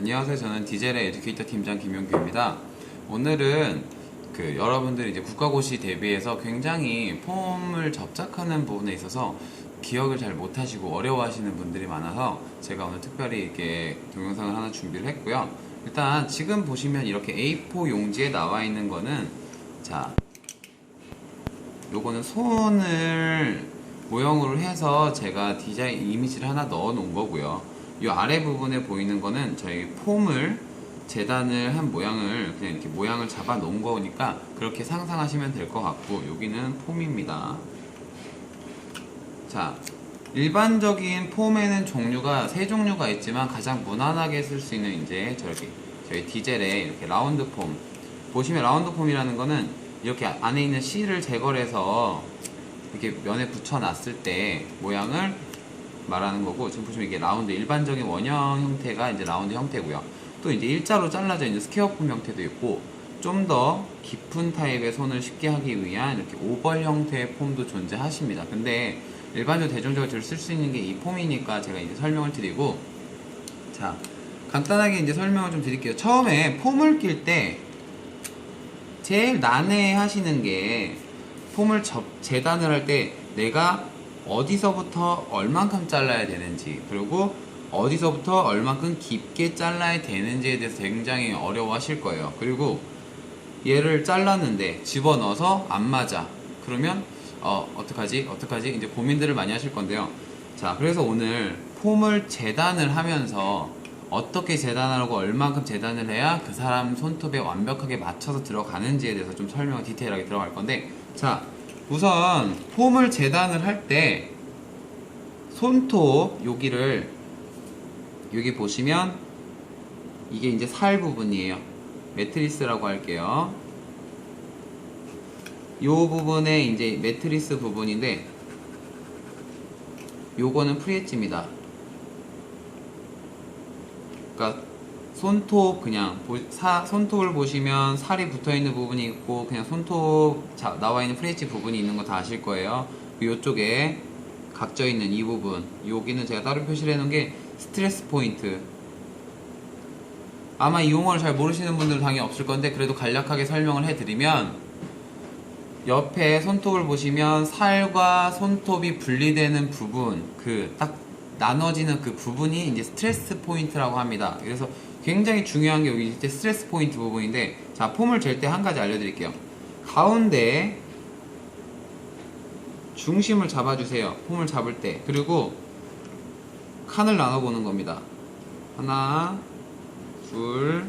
안녕하세요. 저는 디젤의 에듀케이터 팀장 김용규입니다. 오늘은 그 여러분들이 이제 국가고시 대비해서 굉장히 폼을 접착하는 부분에 있어서 기억을 잘 못하시고 어려워하시는 분들이 많아서 제가 오늘 특별히 이렇게 동영상을 하나 준비를 했고요. 일단 지금 보시면 이렇게 A4 용지에 나와 있는 거는 자 요거는 손을 모형으로 해서 제가 디자인 이미지를 하나 넣어 놓은 거고요. 이 아래 부분에 보이는 거는 저희 폼을 재단을 한 모양을 그냥 이렇게 모양을 잡아 놓은 거니까 그렇게 상상하시면 될 것 같고 여기는 폼입니다. 자, 일반적인 폼에는 종류가 세 종류가 있지만 가장 무난하게 쓸 수 있는 이제 저렇게 저희 디젤의 이렇게 라운드 폼 보시면 라운드 폼이라는 거는 이렇게 안에 있는 실을 제거를 해서 이렇게 면에 붙여 놨을 때 모양을 말하는 거고 지금 보시면 이게 라운드 일반적인 원형 형태가 이제 라운드 형태고요. 또 이제 일자로 잘라져 있는 스퀘어 폼 형태도 있고 좀 더 깊은 타입의 손을 쉽게 하기 위한 이렇게 오벌 형태의 폼도 존재하십니다. 근데 일반적으로 대중적으로 쓸 수 있는 게 이 폼이니까 제가 이제 설명을 드리고 자 간단하게 이제 설명을 좀 드릴게요. 처음에 폼을 낄 때 제일 난해 하시는 게 폼을 접, 재단을 할 때 내가 어디서부터 얼만큼 잘라야 되는지 그리고 어디서부터 얼만큼 깊게 잘라야 되는지에 대해서 굉장히 어려워 하실 거예요. 그리고 얘를 잘랐는데 집어넣어서 안 맞아. 그러면 어 어떡하지? 어떡하지? 이제 고민들을 많이 하실 건데요. 자, 그래서 오늘 폼을 재단을 하면서 어떻게 재단하고 얼만큼 재단을 해야 그 사람 손톱에 완벽하게 맞춰서 들어가는지에 대해서 좀 설명을 디테일하게 들어갈 건데 자, 우선 폼을 재단을 할 때 손톱 여기를 여기 보시면 이게 이제 살 부분이에요. 매트리스라고 할게요. 요 부분에 이제 매트리스 부분인데 요거는 프리엣지입니다. 그러니까 손톱 그냥 보- 사, 손톱을 보시면 살이 붙어 있는 부분이 있고 그냥 손톱 자- 나와 있는 프레치 부분이 있는 거 다 아실 거예요. 이쪽에 각져 있는 이 부분 여기는 제가 따로 표시를 해놓은 게 스트레스 포인트. 아마 이 용어를 잘 모르시는 분들은 당연히 없을 건데 그래도 간략하게 설명을 해드리면 옆에 손톱을 보시면 살과 손톱이 분리되는 부분 그 딱 나눠지는 그 부분이 이제 스트레스 포인트라고 합니다. 그래서 굉장히 중요한 게 여기 이제 스트레스 포인트 부분인데 자 폼을 잴 때 한 가지 알려드릴게요. 가운데 중심을 잡아주세요. 폼을 잡을 때 그리고 칸을 나눠보는 겁니다. 하나, 둘,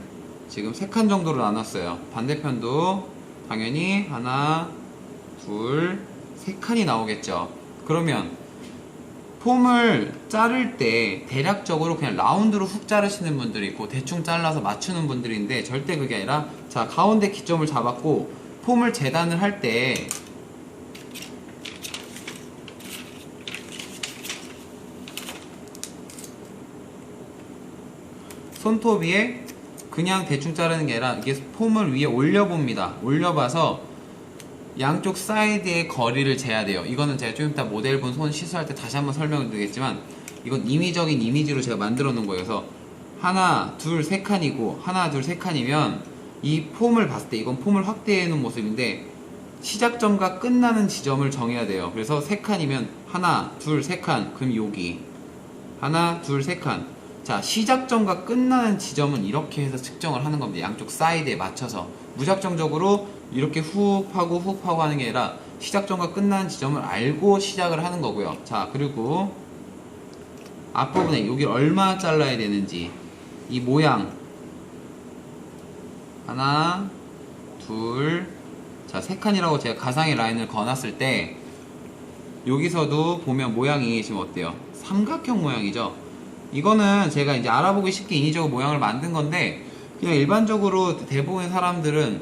지금 세 칸 정도로 나눴어요. 반대편도 당연히 하나, 둘, 세 칸이 나오겠죠. 그러면 폼을 자를 때 대략적으로 그냥 라운드로 훅 자르시는 분들이 있고 대충 잘라서 맞추는 분들인데 절대 그게 아니라 자 가운데 기점을 잡았고 폼을 재단을 할 때 손톱 위에 그냥 대충 자르는 게 아니라 이게 폼을 위에 올려봅니다. 올려봐서 양쪽 사이드의 거리를 재야 돼요. 이거는 제가 좀 이따 모델분 손 시술할 때 다시 한번 설명을 드리겠지만 이건 임의적인 이미지로 제가 만들어 놓은. 그래서 하나, 둘, 세 칸이고 하나, 둘, 세 칸이면 이 폼을 봤을 때 이건 폼을 확대해 놓은 모습인데 시작점과 끝나는 지점을 정해야 돼요. 그래서 세 칸이면 하나, 둘, 세 칸. 그럼 여기 하나, 둘, 세 칸. 자, 시작점과 끝나는 지점은 이렇게 해서 측정을 하는 겁니다. 양쪽 사이드에 맞춰서. 무작정적으로 이렇게 훅 하고 훅 하고 하는 게 아니라 시작점과 끝나는 지점을 알고 시작을 하는 거고요. 자, 그리고 앞부분에 여기 얼마 잘라야 되는지 이 모양 하나, 둘, 자, 세 칸이라고 제가 가상의 라인을 그어놨을 때 여기서도 보면 모양이 지금 어때요? 삼각형 모양이죠? 이거는 제가 이제 알아보기 쉽게 인위적으로 모양을 만든 건데 그냥 일반적으로 대부분의 사람들은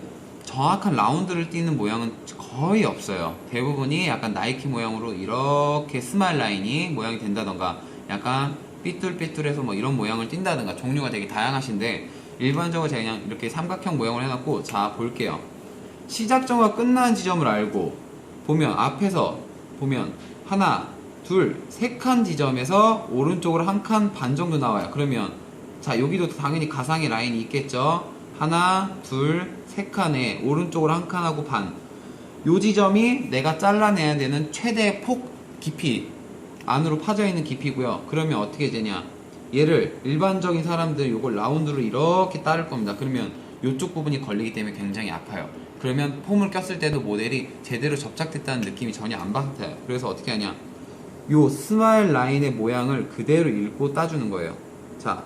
정확한 라운드를 띄는 모양은 거의 없어요. 대부분이 약간 나이키 모양으로 이렇게 스마일 라인이 모양이 된다던가 약간 삐뚤삐뚤해서 뭐 이런 모양을 띈다던가 종류가 되게 다양하신데 일반적으로 제가 그냥 이렇게 삼각형 모양을 해놨고 자 볼게요. 시작점과 끝나는 지점을 알고 보면 앞에서 보면 하나 둘 세 칸 지점에서 오른쪽으로 한 칸 반 정도 나와요. 그러면 자 여기도 당연히 가상의 라인이 있겠죠 하나 둘 세 칸에 오른쪽으로 한 칸하고 반. 요 지점이 내가 잘라내야 되는 최대 폭 깊이 안으로 파져 있는 깊이고요. 그러면 어떻게 되냐? 얘를 일반적인 사람들은 요걸 라운드로 이렇게 따를 겁니다. 그러면 요쪽 부분이 걸리기 때문에 굉장히 아파요. 그러면 폼을 꼈을 때도 모델이 제대로 접착됐다는 느낌이 전혀 안 받아요. 그래서 어떻게 하냐? 요 스마일 라인의 모양을 그대로 읽고 따주는 거예요. 자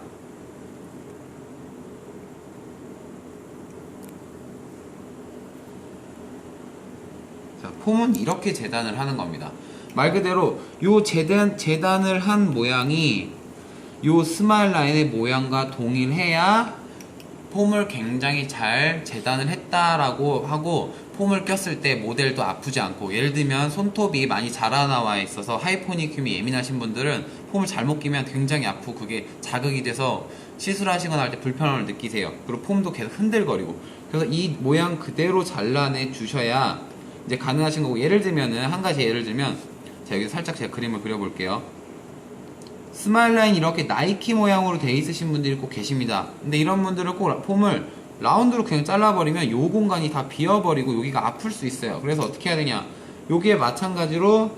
폼은 이렇게 재단을 하는 겁니다. 말 그대로 요 재단 재단을 한 모양이 요 스마일 라인의 모양과 동일해야 폼을 굉장히 잘 재단을 했다라고 하고 폼을 꼈을 때 모델도 아프지 않고 예를 들면 손톱이 많이 자라나와 있어서 하이포니큐이 예민하신 분들은 폼을 잘못 끼면 굉장히 아프고 그게 자극이 돼서 시술하시거나 할 때 불편함을 느끼세요. 그리고 폼도 계속 흔들거리고 그래서 이 모양 그대로 잘라내 주셔야 이제 가능하신 거고 예를 들면은 한 가지 예를 들면 자 여기 살짝 제가 그림을 그려볼게요. 스마일 라인 이렇게 나이키 모양으로 돼 있으신 분들이 꼭 계십니다. 근데 이런 분들은 꼭 폼을 라운드로 그냥 잘라버리면 요 공간이 다 비어버리고 여기가 아플 수 있어요. 그래서 어떻게 해야 되냐? 여기에 마찬가지로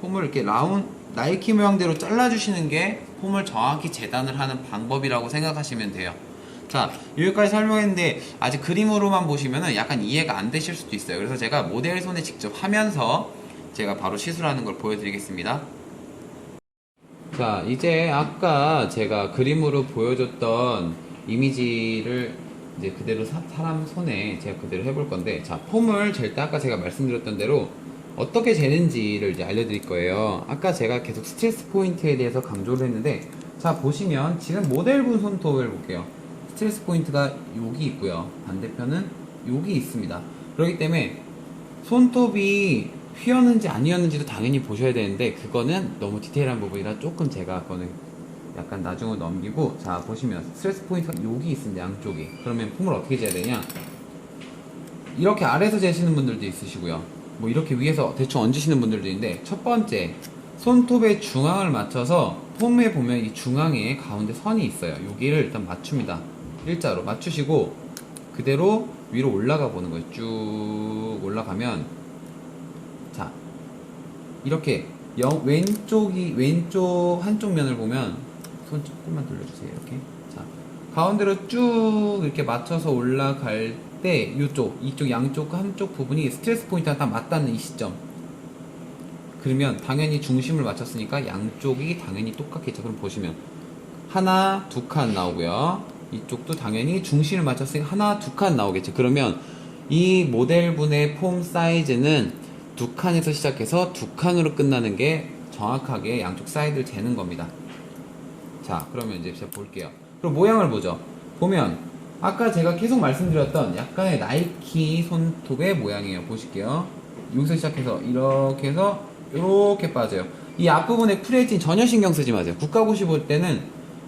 폼을 이렇게 라운 나이키 모양대로 잘라주시는 게 폼을 정확히 재단을 하는 방법이라고 생각하시면 돼요. 자 여기까지 설명했는데 아직 그림으로만 보시면은 약간 이해가 안 되실 수도 있어요. 그래서 제가 모델 손에 직접 하면서 제가 바로 시술하는 걸 보여드리겠습니다. 자, 이제 아까 제가 그림으로 보여줬던 이미지를 이제 그대로 사, 람 손에 제가 그대로 해볼 건데, 자, 폼을 잴 때 아까 제가 말씀드렸던 대로 어떻게 재는지를 이제 알려드릴 거예요. 아까 제가 계속 스트레스 포인트에 대해서 강조를 했는데, 자, 보시면 지금 모델분 손톱을 볼게요. 스트레스 포인트가 여기 있고요. 반대편은 여기 있습니다. 그렇기 때문에 손톱이 휘었는지 아니었는지도 당연히 보셔야 되는데 그거는 너무 디테일한 부분이라 조금 제가 그거는 약간 나중으로 넘기고 자 보시면 스트레스 포인트가 여기 있습니다. 양쪽이. 그러면 폼을 어떻게 재야 되냐? 이렇게 아래에서 재시는 분들도 있으시고요. 뭐 이렇게 위에서 대충 얹으시는 분들도 있는데 첫 번째 손톱의 중앙을 맞춰서 폼에 보면 이 중앙에 가운데 선이 있어요. 여기를 일단 맞춥니다 일자로 맞추시고 그대로 위로 올라가 보는 거예요. 쭉 올라가면 자 이렇게 영, 왼쪽이 왼쪽 한쪽 면을 보면 손 조금만 돌려주세요 이렇게. 자 가운데로 쭉 이렇게 맞춰서 올라갈 때 이쪽 이쪽 양쪽 한쪽 부분이 스트레스 포인트가 딱 맞닿는 이 시점. 그러면 당연히 중심을 맞췄으니까 양쪽이 당연히 똑같겠죠. 그럼 보시면 하나 두 칸 나오고요 이쪽도 당연히 중심을 맞췄으니까 하나 두 칸 나오겠죠 그러면 이 모델분의 폼 사이즈는 두 칸에서 시작해서 두 칸으로 끝나는 게 정확하게 양쪽 사이드를 재는 겁니다. 자, 그러면 이제 제가 볼게요. 그럼 모양을 보죠. 보면 아까 제가 계속 말씀드렸던 약간의 나이키 손톱의 모양이에요. 보실게요. 여기서 시작해서 이렇게 해서 이렇게 빠져요. 이 앞부분에 프레이팅 전혀 신경 쓰지 마세요. 국가고시 볼 때는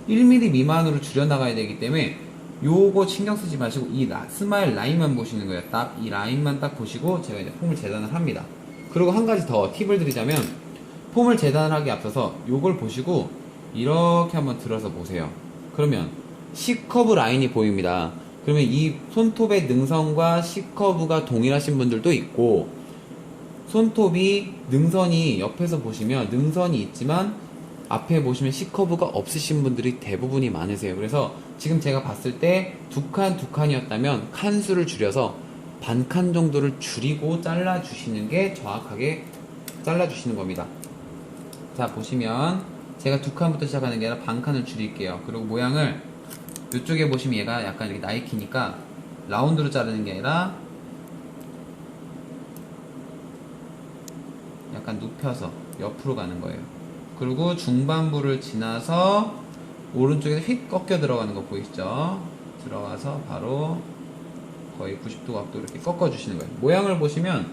1mm 미만으로 줄여나가야 되기 때문에 요거 신경 쓰지 마시고 이 라- 스마일 라인만 보시는 거예요. 딱 이 라인만 딱 보시고 제가 이제 폼을 재단을 합니다. 그리고 한 가지 더 팁을 드리자면 폼을 재단하기 앞서서 요걸 보시고 이렇게 한번 들어서 보세요. 그러면 C커브 라인이 보입니다. 그러면 이 손톱의 능선과 C커브가 동일하신 분들도 있고 손톱이 능선이 옆에서 보시면 능선이 있지만 앞에 보시면 C커브가 없으신 분들이 대부분이 많으세요. 그래서 지금 제가 봤을 때 두 칸, 두 칸이었다면 칸 수를 줄여서 반 칸 정도를 줄이고 잘라주시는 게 정확하게 잘라주시는 겁니다. 자, 보시면 제가 두 칸부터 시작하는 게 아니라 반 칸을 줄일게요. 그리고 모양을 이쪽에 보시면 얘가 약간 이렇게 나이키니까 라운드로 자르는 게 아니라 약간 눕혀서 옆으로 가는 거예요. 그리고 중반부를 지나서 오른쪽에서 휙 꺾여 들어가는 거 보이시죠? 들어가서 바로 거의 90도 각도 이렇게 꺾어 주시는 거예요. 모양을 보시면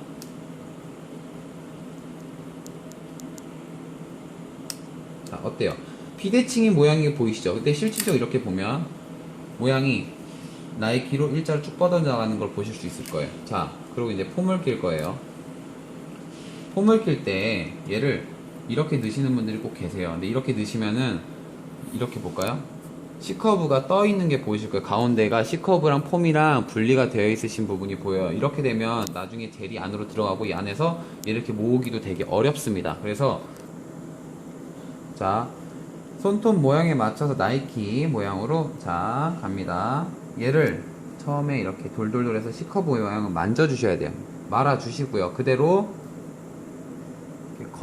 자, 어때요? 비대칭이 모양이 보이시죠? 근데 실질적으로 이렇게 보면 모양이 나이키로 일자로 쭉 뻗어 나가는 걸 보실 수 있을 거예요. 자, 그리고 이제 폼을 낄 거예요. 폼을 낄 때 얘를 이렇게 넣으시는 분들이 꼭 계세요. 근데 이렇게 넣으시면은 이렇게 볼까요? C커브가 떠 있는 게 보이실 거예요. 가운데가 C커브랑 폼이랑 분리가 되어 있으신 부분이 보여요. 이렇게 되면 나중에 젤이 안으로 들어가고 이 안에서 이렇게 모으기도 되게 어렵습니다. 그래서 자 손톱 모양에 맞춰서 나이키 모양으로 자 갑니다. 얘를 처음에 이렇게 돌돌돌해서 C커브 모양을 만져 주셔야 돼요. 말아 주시고요. 그대로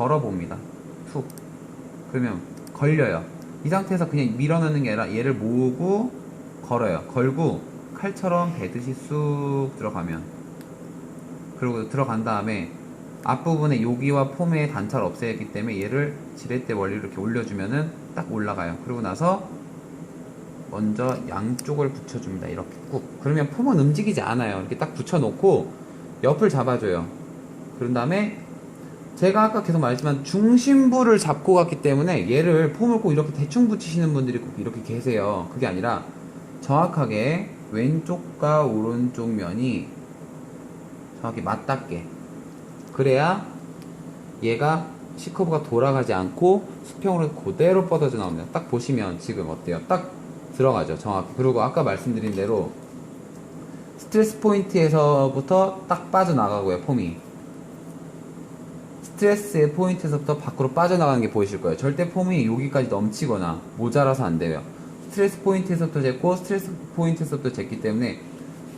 걸어 봅니다. 툭. 그러면 걸려요. 이 상태에서 그냥 밀어넣는 게 아니라 얘를 모으고 걸어요. 걸고 칼처럼 베듯이 쑥 들어가면 그리고 들어간 다음에 앞부분에 여기와 폼의 단차를 없애기 때문에 얘를 지렛대 원리로 이렇게 올려주면은 딱 올라가요. 그리고 나서 먼저 양쪽을 붙여줍니다. 이렇게 꾹. 그러면 폼은 움직이지 않아요. 이렇게 딱 붙여놓고 옆을 잡아줘요. 그런 다음에 제가 아까 계속 말했지만 중심부를 잡고 갔기 때문에 얘를 폼을 꼭 이렇게 대충 붙이시는 분들이 꼭 이렇게 계세요. 그게 아니라 정확하게 왼쪽과 오른쪽 면이 정확히 맞닿게 그래야 얘가 C커브가 돌아가지 않고 수평으로 그대로 뻗어져 나옵니다. 딱 보시면 지금 어때요? 딱 들어가죠. 정확히. 그리고 아까 말씀드린 대로 스트레스 포인트에서부터 딱 빠져나가고요. 폼이. 스트레스의 포인트에서부터 밖으로 빠져나가는 게 보이실 거예요. 절대 폼이 여기까지 넘치거나 모자라서 안 돼요. 스트레스 포인트에서부터 쟀고 스트레스 포인트에서부터 쟀기 때문에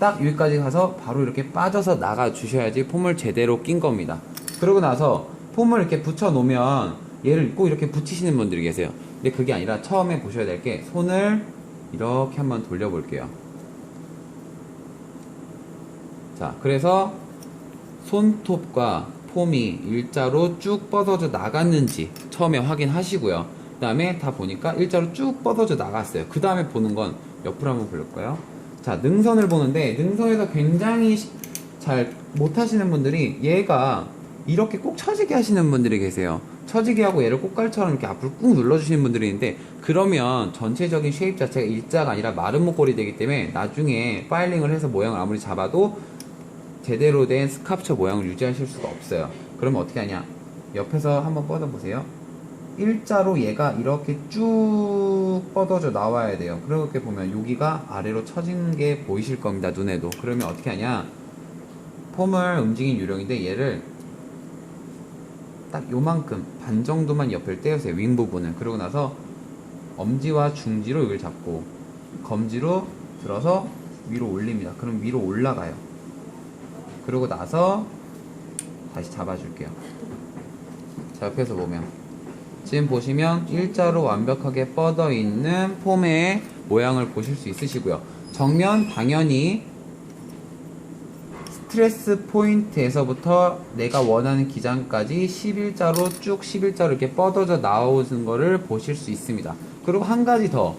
딱 여기까지 가서 바로 이렇게 빠져서 나가 주셔야지 폼을 제대로 낀 겁니다. 그러고 나서 폼을 이렇게 붙여 놓으면 얘를 꼭 이렇게 붙이시는 분들이 계세요. 근데 그게 아니라 처음에 보셔야 될 게 손을 이렇게 한번 돌려 볼게요. 자, 그래서 손톱과 폼이 일자로 쭉 뻗어져 나갔는지 처음에 확인하시고요. 그 다음에 다 보니까 일자로 쭉 뻗어져 나갔어요. 그 다음에 보는 건 옆으로 한번 볼까요? 자, 능선을 보는데 능선에서 굉장히 시- 잘 못하시는 분들이 얘가 이렇게 꼭 처지게 하시는 분들이 계세요. 처지게 하고 얘를 꽃갈처럼 이렇게 앞으로 꾹 눌러주시는 분들이 있는데 그러면 전체적인 쉐입 자체가 일자가 아니라 마른 목걸이 되기 때문에 나중에 파일링을 해서 모양을 아무리 잡아도 제대로 된 스카프처 모양을 유지하실 수가 없어요. 그러면 어떻게 하냐? 옆에서 한번 뻗어보세요. 일자로 얘가 이렇게 쭉 뻗어져 나와야 돼요. 그렇게 보면 여기가 아래로 처진 게 보이실 겁니다. 눈에도. 그러면 어떻게 하냐? 폼을 움직인 요령인데 얘를 딱 요만큼 반 정도만 옆을 떼우세요. 윙 부분을. 그러고 나서 엄지와 중지로 여기를 잡고 검지로 들어서 위로 올립니다. 그럼 위로 올라가요. 그러고 나서 다시 잡아줄게요. 자, 옆에서 보면 지금 보시면 일자로 완벽하게 뻗어 있는 폼의 모양을 보실 수 있으시고요. 정면 당연히 스트레스 포인트에서부터 내가 원하는 기장까지 11자로 쭉 11자로 이렇게 뻗어져 나오는 거를 보실 수 있습니다. 그리고 한 가지 더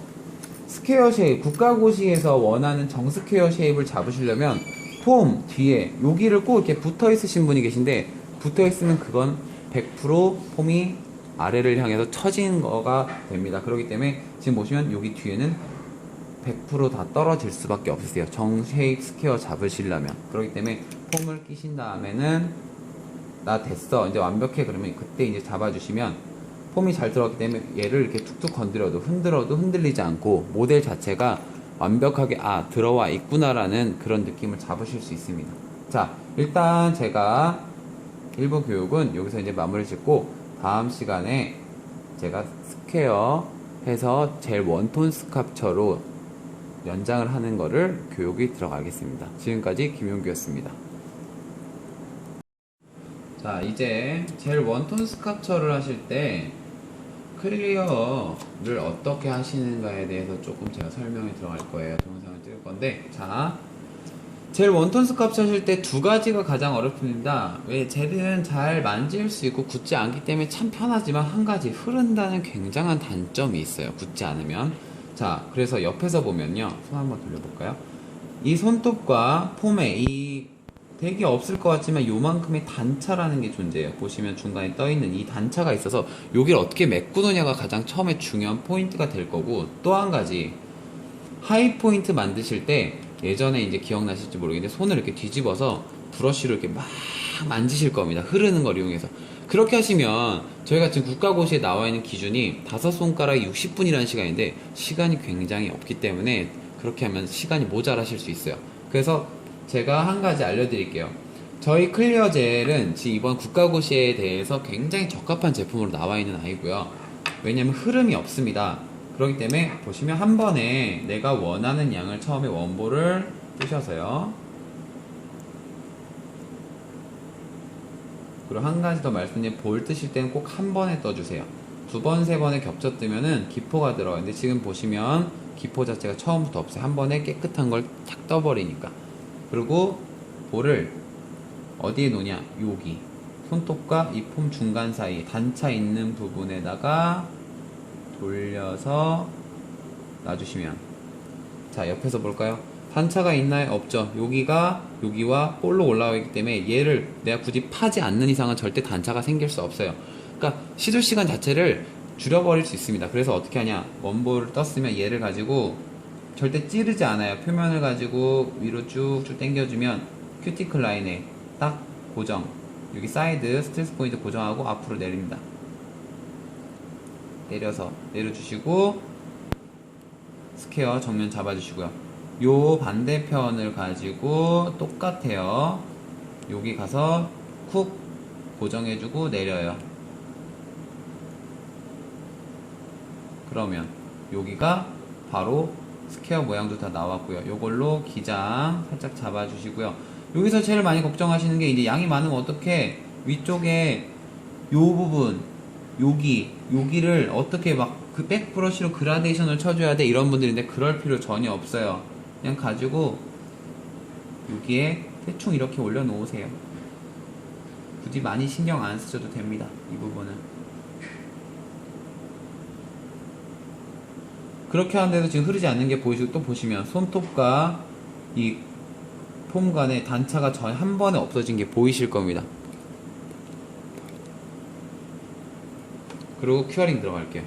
스퀘어 쉐입, 국가고시에서 원하는 정스퀘어 쉐입을 잡으시려면 폼 뒤에 여기를 꼭 이렇게 붙어 있으신 분이 계신데 붙어 있으면 그건 100% 폼이 아래를 향해서 처진 거가 됩니다. 그렇기 때문에 지금 보시면 여기 뒤에는 100%다 떨어질 수밖에 없으세요. 정 쉐입 스퀘어 잡으시려면. 그렇기 때문에 폼을 끼신 다음에는 나 됐어. 이제 완벽해. 그러면 그때 이제 잡아주시면 폼이 잘 들어갔기 때문에 얘를 이렇게 툭툭 건드려도 흔들어도 흔들리지 않고 모델 자체가 완벽하게 아 들어와 있구나라는 그런 느낌을 잡으실 수 있습니다. 자 일단 제가 일부 교육은 여기서 이제 마무리 짓고 다음 시간에 제가 스퀘어 해서 젤 원톤 스캅처로 연장을 하는 거를 교육이 들어가겠습니다. 지금까지 김용규였습니다. 자, 이제 젤 원톤 스캅처를 하실 때 클리어를 어떻게 하시는가에 대해서 조금 제가 설명이 들어갈 거예요. 동영상을 찍을 건데, 자, 젤 원톤 스캅처 하실 때 두 가지가 가장 어렵습니다. 왜 젤은 잘 만질 수 있고 굳지 않기 때문에 참 편하지만 한 가지 흐른다는 굉장한 단점이 있어요. 굳지 않으면. 자, 그래서 옆에서 보면요. 손 한번 돌려볼까요? 이 손톱과 폼에 이 되게 없을 것 같지만 요만큼의 단차라는 게 존재해요. 보시면 중간에 떠 있는 이 단차가 있어서 여기를 어떻게 메꾸느냐가 가장 처음에 중요한 포인트가 될 거고 또 한 가지 하이 포인트 만드실 때 예전에 이제 기억나실지 모르겠는데 손을 이렇게 뒤집어서 브러쉬로 이렇게 막 만지실 겁니다. 흐르는 걸 이용해서. 그렇게 하시면 저희가 지금 국가고시에 나와 있는 기준이 다섯 손가락 60분이라는 시간인데 시간이 굉장히 없기 때문에 그렇게 하면 시간이 모자라실 수 있어요. 그래서 제가 한 가지 알려드릴게요. 저희 클리어 젤은 지금 이번 국가고시에 대해서 굉장히 적합한 제품으로 나와 있는 아이고요. 왜냐면 흐름이 없습니다. 그렇기 때문에 보시면 한 번에 내가 원하는 양을 처음에 원볼을 뜨셔서요. 그리고 한 가지 더 말씀드리면 볼 뜨실 때는 꼭 한 번에 떠주세요. 두 번, 세 번에 겹쳐 뜨면은 기포가 들어요. 근데 지금 보시면 기포 자체가 처음부터 없어요. 한 번에 깨끗한 걸 탁 떠버리니까. 그리고 볼을 어디에 놓냐? 여기. 손톱과 이 폼 중간 사이 단차 있는 부분에다가 돌려서 놔주시면 자 옆에서 볼까요? 단차가 있나요? 없죠. 여기가 여기와 볼로 올라와 있기 때문에 얘를 내가 굳이 파지 않는 이상은 절대 단차가 생길 수 없어요. 그러니까 시도 시간 자체를 줄여버릴 수 있습니다. 그래서 어떻게 하냐? 원볼을 떴으면 얘를 가지고 절대 찌르지 않아요. 표면을 가지고 위로 쭉쭉 당겨주면 큐티클 라인에 딱 고정. 여기 사이드 스트레스 포인트 고정하고 앞으로 내립니다. 내려서 내려주시고 스퀘어 정면 잡아주시고요. 요 반대편을 가지고 똑같아요. 여기 가서 쿡 고정해주고 내려요. 그러면 여기가 바로 스퀘어 모양도 다 나왔고요. 요걸로 기장 살짝 잡아주시고요. 여기서 제일 많이 걱정하시는 게 이제 양이 많으면 어떻게 위쪽에 요 부분 여기 여기를 어떻게 막 그 백브러쉬로 그라데이션을 쳐줘야 돼 이런 분들인데 그럴 필요 전혀 없어요. 그냥 가지고 여기에 대충 이렇게 올려놓으세요. 굳이 많이 신경 안 쓰셔도 됩니다. 이 부분은. 그렇게 하는데도 지금 흐르지 않는 게 보이시고 또 보시면 손톱과 이 폼 간의 단차가 전혀 한 번에 없어진 게 보이실 겁니다. 그리고 큐어링 들어갈게요.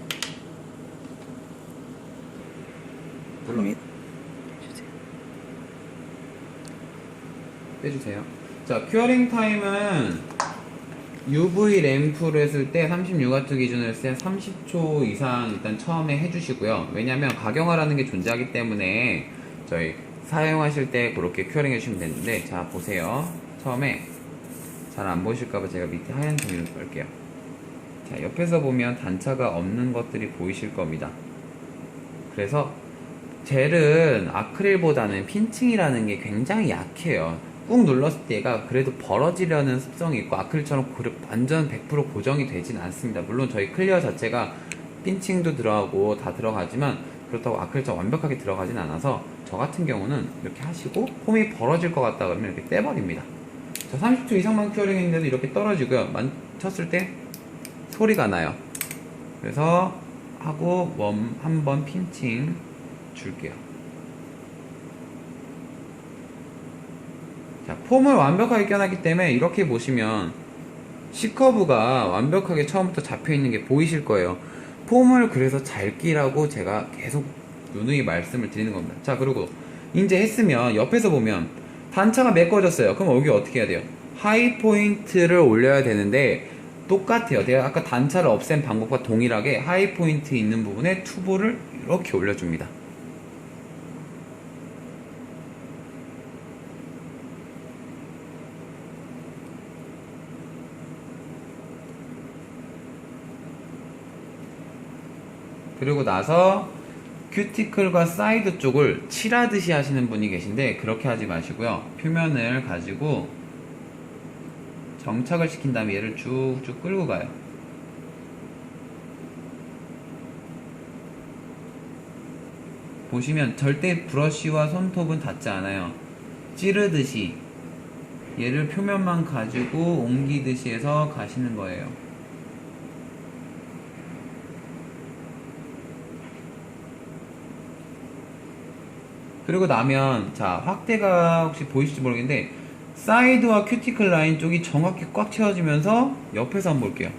물론 및 빼주세요. 자, 큐어링 타임은 UV 램프로 했을 때 36W 기준으로 했을 때 30초 이상 일단 처음에 해주시고요. 왜냐면 가경화라는 게 존재하기 때문에 저희 사용하실 때 그렇게 큐어링 해주시면 되는데 자, 보세요. 처음에 잘 안 보이실까봐 제가 밑에 하얀 종이를 걸게요. 자, 옆에서 보면 단차가 없는 것들이 보이실 겁니다. 그래서 젤은 아크릴보다는 핀칭이라는 게 굉장히 약해요. 꾹 눌렀을 때 얘가 그래도 벌어지려는 습성이 있고 아크릴처럼 고르- 완전 100% 고정이 되진 않습니다. 물론 저희 클리어 자체가 핀칭도 들어가고 다 들어가지만 그렇다고 아크릴처럼 완벽하게 들어가진 않아서 저 같은 경우는 이렇게 하시고 폼이 벌어질 것 같다 그러면 이렇게 떼버립니다. 자, 30초 이상만 큐어링 했는데도 이렇게 떨어지고요. 만 쳤을 때 소리가 나요. 그래서 하고 웜 한 번 핀칭 줄게요. 자, 폼을 완벽하게 껴놨기 때문에 이렇게 보시면 C커브가 완벽하게 처음부터 잡혀 있는 게 보이실 거예요. 폼을 그래서 잘 끼라고 제가 계속 누누이 말씀을 드리는 겁니다. 자, 그리고 이제 했으면 옆에서 보면 단차가 메꿔졌어요. 그럼 여기 어떻게 해야 돼요? 하이 포인트를 올려야 되는데 똑같아요. 내가 아까 단차를 없앤 방법과 동일하게 하이 포인트 있는 부분에 투보를 이렇게 올려줍니다. 그리고 나서 큐티클과 사이드 쪽을 칠하듯이 하시는 분이 계신데 그렇게 하지 마시고요. 표면을 가지고 정착을 시킨 다음에 얘를 쭉쭉 끌고 가요. 보시면 절대 브러쉬와 손톱은 닿지 않아요. 찌르듯이 얘를 표면만 가지고 옮기듯이 해서 가시는 거예요. 그리고 나면 자 확대가 혹시 보이실지 모르겠는데 사이드와 큐티클 라인 쪽이 정확히 꽉 채워지면서 옆에서 한번 볼게요.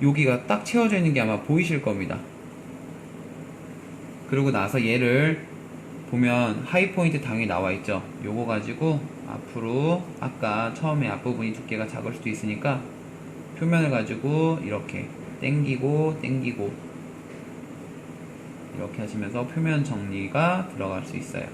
여기가 딱 채워져 있는 게 아마 보이실 겁니다. 그리고 나서 얘를 보면 하이 포인트 당연히 나와 있죠. 요거 가지고 앞으로 아까 처음에 앞부분이 두께가 작을 수도 있으니까 표면을 가지고 이렇게 당기고 당기고 이렇게 하시면서 표면 정리가 들어갈 수 있어요.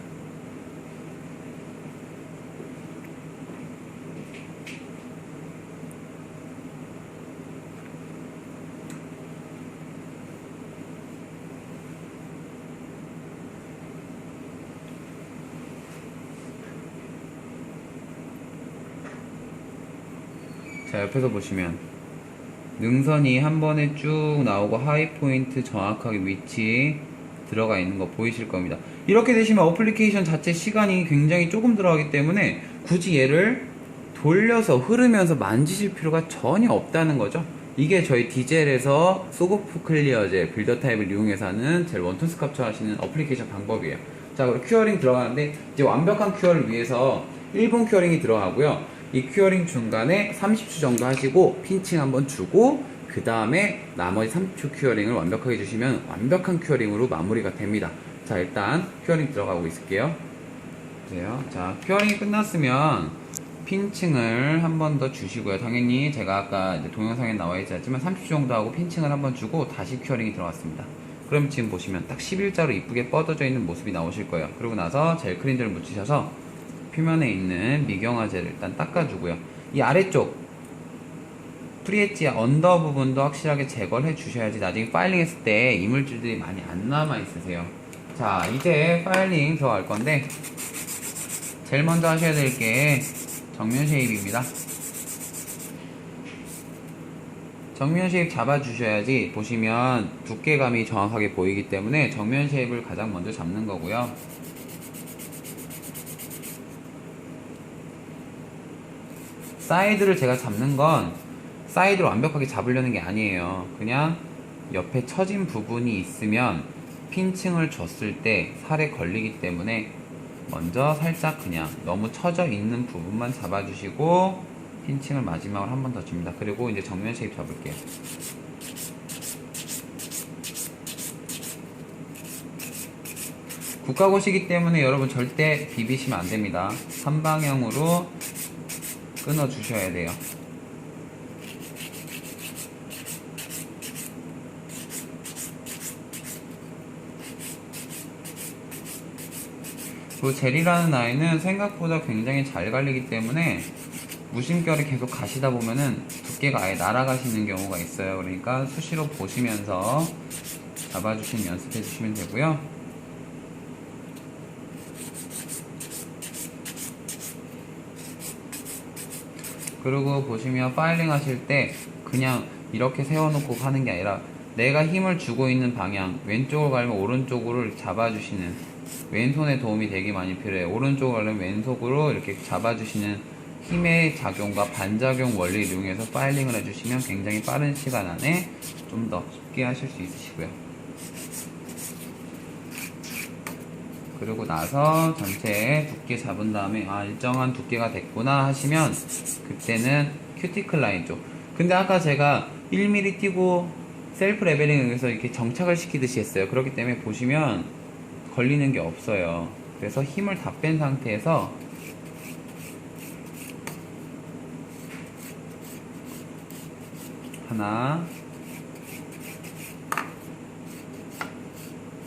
자 옆에서 보시면 능선이 한 번에 쭉 나오고 하이 포인트 정확하게 위치 들어가 있는 거 보이실 겁니다. 이렇게 되시면 어플리케이션 자체 시간이 굉장히 조금 들어가기 때문에 굳이 얘를 돌려서 흐르면서 만지실 필요가 전혀 없다는 거죠. 이게 저희 디젤에서 소고프 클리어제 빌더 타입을 이용해서 하는 제일 원톤스 캡처하시는 어플리케이션 방법이에요. 자, 그리고 큐어링 들어가는데 이제 완벽한 큐어를 위해서 1분 큐어링이 들어가고요. 이 큐어링 중간에 30초 정도 하시고 핀칭 한번 주고 그 다음에 나머지 30초 큐어링을 완벽하게 주시면 완벽한 큐어링으로 마무리가 됩니다. 자, 일단 큐어링 들어가고 있을게요. 보세요. 자, 큐어링이 끝났으면 핀칭을 한 번 더 주시고요. 당연히 제가 아까 동영상에 나와 있지 않지만 30초 정도 하고 핀칭을 한 번 주고 다시 큐어링이 들어갔습니다. 그럼 지금 보시면 딱 11자로 이쁘게 뻗어져 있는 모습이 나오실 거예요. 그러고 나서 젤 크린들을 묻히셔서 표면에 있는 미경화제를 일단 닦아주고요. 이 아래쪽 프리엣지 언더 부분도 확실하게 제거를 해 주셔야지 나중에 파일링 했을 때 이물질들이 많이 안 남아 있으세요. 자, 이제 파일링 들어갈 건데 제일 먼저 하셔야 될 게 정면 쉐입입니다. 정면 쉐입 잡아 주셔야지 보시면 두께감이 정확하게 보이기 때문에 정면 쉐입을 가장 먼저 잡는 거고요. 사이드를 제가 잡는 건 사이드로 완벽하게 잡으려는 게 아니에요. 그냥 옆에 처진 부분이 있으면 핀칭을 줬을 때 살에 걸리기 때문에 먼저 살짝 그냥 너무 처져 있는 부분만 잡아주시고 핀칭을 마지막으로 한 번 더 줍니다. 그리고 이제 정면 쉐입 잡을게요. 국가고시기 때문에 여러분 절대 비비시면 안 됩니다. 한 방향으로 끊어 주셔야 돼요. 그 젤이라는 아이는 생각보다 굉장히 잘 갈리기 때문에 무심결에 계속 가시다 보면은 두께가 아예 날아가시는 경우가 있어요. 그러니까 수시로 보시면서 잡아주시는 연습해 주시면 되고요. 그리고 보시면 파일링 하실 때 그냥 이렇게 세워놓고 하는 게 아니라 내가 힘을 주고 있는 방향 왼쪽으로 가려면 오른쪽으로 잡아주시는 왼손의 도움이 되게 많이 필요해요. 오른쪽으로 가려면 왼손으로 이렇게 잡아주시는 힘의 작용과 반작용 원리를 이용해서 파일링을 해주시면 굉장히 빠른 시간 안에 좀 더 쉽게 하실 수 있으시고요. 그리고 나서 전체 두께 잡은 다음에 아 일정한 두께가 됐구나 하시면 그때는 큐티클 라인 쪽. 근데 아까 제가 1mm 띄고 셀프 레벨링에서 이렇게 정착을 시키듯이 했어요. 그렇기 때문에 보시면 걸리는 게 없어요 그래서 힘을 다 뺀 상태에서 하나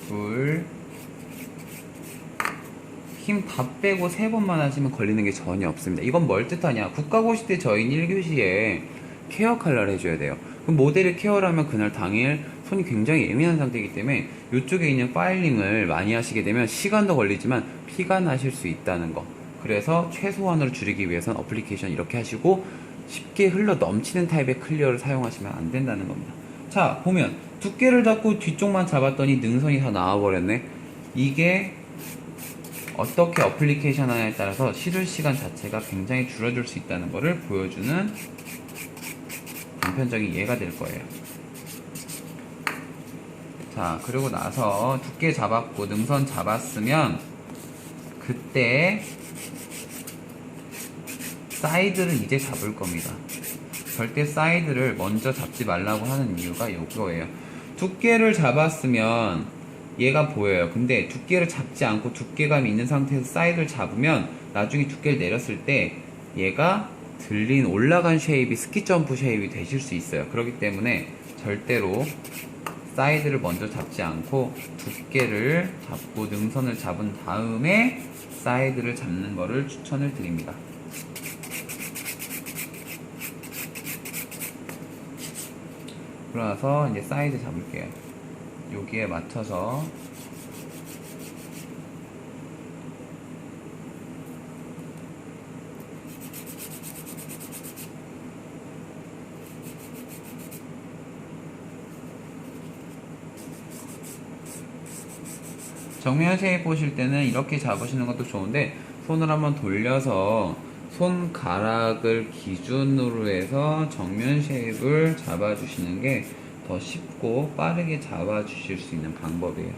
둘 힘 다 빼고 세 번만 하시면 걸리는 게 전혀 없습니다. 이건 뭘 뜻하냐? 국가고시 때 저희는 1교시에 케어 칼라를 해줘야 돼요. 그럼 모델을 케어를 하면 그날 당일 손이 굉장히 예민한 상태이기 때문에 이쪽에 있는 파일링을 많이 하시게 되면 시간도 걸리지만 피가 나실 수 있다는 거. 그래서 최소한으로 줄이기 위해서는 어플리케이션 이렇게 하시고 쉽게 흘러 넘치는 타입의 클리어를 사용하시면 안 된다는 겁니다. 자, 보면 두께를 잡고 뒤쪽만 잡았더니 능선이 다 나와버렸네. 이게 어떻게 어플리케이션 하냐에 따라서 시술 시간 자체가 굉장히 줄어들 수 있다는 것을 보여주는 단편적인 예가 될 거예요. 자, 그리고 나서 두께 잡았고 능선 잡았으면 그때 사이드를 이제 잡을 겁니다. 절대 사이드를 먼저 잡지 말라고 하는 이유가 이거예요. 두께를 잡았으면 얘가 보여요. 근데 두께를 잡지 않고 두께감이 있는 상태에서 사이드를 잡으면 나중에 두께를 내렸을 때 얘가 들린 올라간 쉐입이 스키 점프 쉐입이 되실 수 있어요. 그렇기 때문에 절대로 사이드를 먼저 잡지 않고 두께를 잡고 능선을 잡은 다음에 사이드를 잡는 거를 추천을 드립니다. 그러나서 이제 사이드 잡을게요. 여기에 맞춰서 정면 쉐입 보실 때는 이렇게 잡으시는 것도 좋은데 손을 한번 돌려서 손가락을 기준으로 해서 정면 쉐입을 잡아주시는 게 더 쉽고 빠르게 잡아주실 수 있는 방법이에요.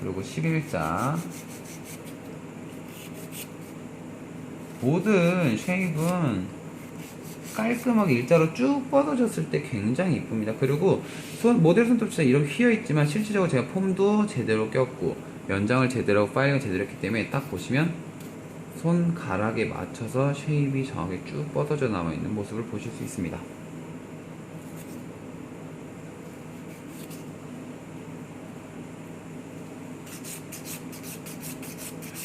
그리고 11자 모든 쉐입은 깔끔하게 일자로 쭉 뻗어졌을 때 굉장히 이쁩니다. 그리고 손, 모델 손톱 진짜 이렇게 휘어있지만 실질적으로 제가 폼도 제대로 꼈고 연장을 제대로 파일링을 제대로 했기 때문에 딱 보시면 손가락에 맞춰서 쉐입이 정확하게 쭉 뻗어져 나와 있는 모습을 보실 수 있습니다.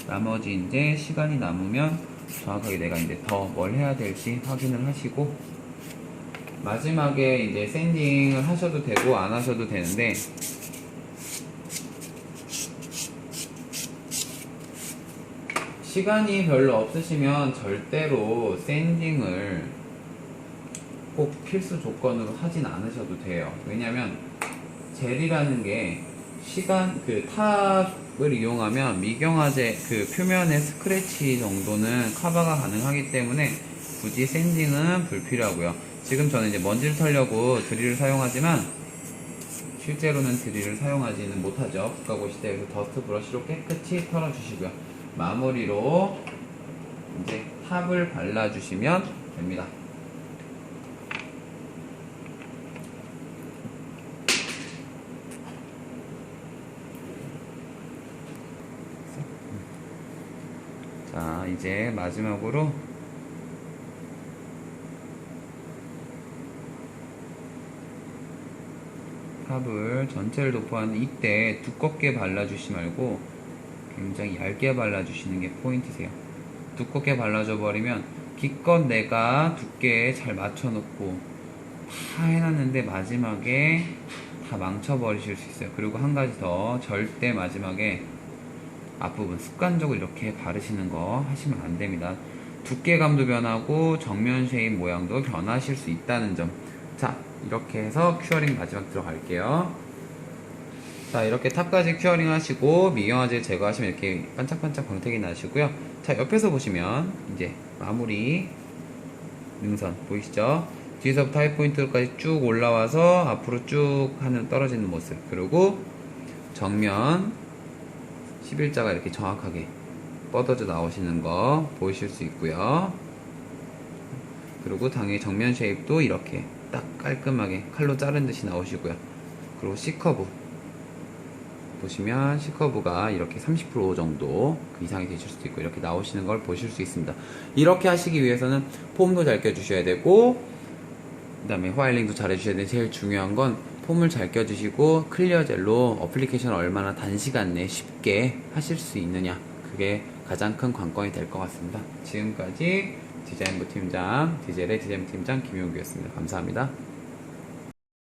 나머지 이제 시간이 남으면 정확하게 내가 이제 더 뭘 해야 될지 확인을 하시고 마지막에 이제 샌딩을 하셔도 되고 안 하셔도 되는데 시간이 별로 없으시면 절대로 샌딩을 꼭 필수 조건으로 하진 않으셔도 돼요. 왜냐면 젤이라는 게 시간 그탑 을 이용하면 미경화제 그 표면의 스크래치 정도는 커버가 가능하기 때문에 굳이 샌딩은 불필요하고요. 지금 저는 이제 먼지를 털려고 드릴을 사용하지만 실제로는 드릴을 사용하지는 못하죠. 국가고시 때 그래서 더스트 브러쉬로 깨끗이 털어주시고요. 마무리로 이제 탑을 발라주시면 됩니다. 자, 이제 마지막으로 탑을 전체를 도포하는 이때 두껍게 발라주시 말고 굉장히 얇게 발라주시는 게 포인트세요. 두껍게 발라줘 버리면 기껏 내가 두께에 잘 맞춰놓고 다 해놨는데 마지막에 다 망쳐버리실 수 있어요. 그리고 한 가지 더 절대 마지막에 앞부분 습관적으로 이렇게 바르시는 거 하시면 안 됩니다. 두께감도 변하고 정면 쉐입 모양도 변하실 수 있다는 점. 자, 이렇게 해서 큐어링 마지막 들어갈게요. 자, 이렇게 탑까지 큐어링 하시고 미경화제 제거하시면 이렇게 반짝반짝 광택이 나시고요. 자, 옆에서 보시면 이제 마무리 능선 보이시죠? 뒤에서부터 하이포인트까지 쭉 올라와서 앞으로 쭉 하는 떨어지는 모습. 그리고 정면 11자가 이렇게 정확하게 뻗어져 나오시는 거 보이실 수 있고요. 그리고 당연히 정면 쉐입도 이렇게 딱 깔끔하게 칼로 자른 듯이 나오시고요. 그리고 C커브 보시면 C커브가 이렇게 30% 정도 그 이상이 되실 수도 있고 이렇게 나오시는 걸 보실 수 있습니다. 이렇게 하시기 위해서는 폼도 잘 껴주셔야 되고 그 다음에 화일링도 잘 해주셔야 되는 제일 중요한 건 폼을 잘 껴주시고 클리어 젤로 어플리케이션을 얼마나 단시간 내에 쉽게 하실 수 있느냐 그게 가장 큰 관건이 될 것 같습니다. 지금까지 디자인부 팀장, 디젤의 디자인 팀장 김용규였습니다. 감사합니다.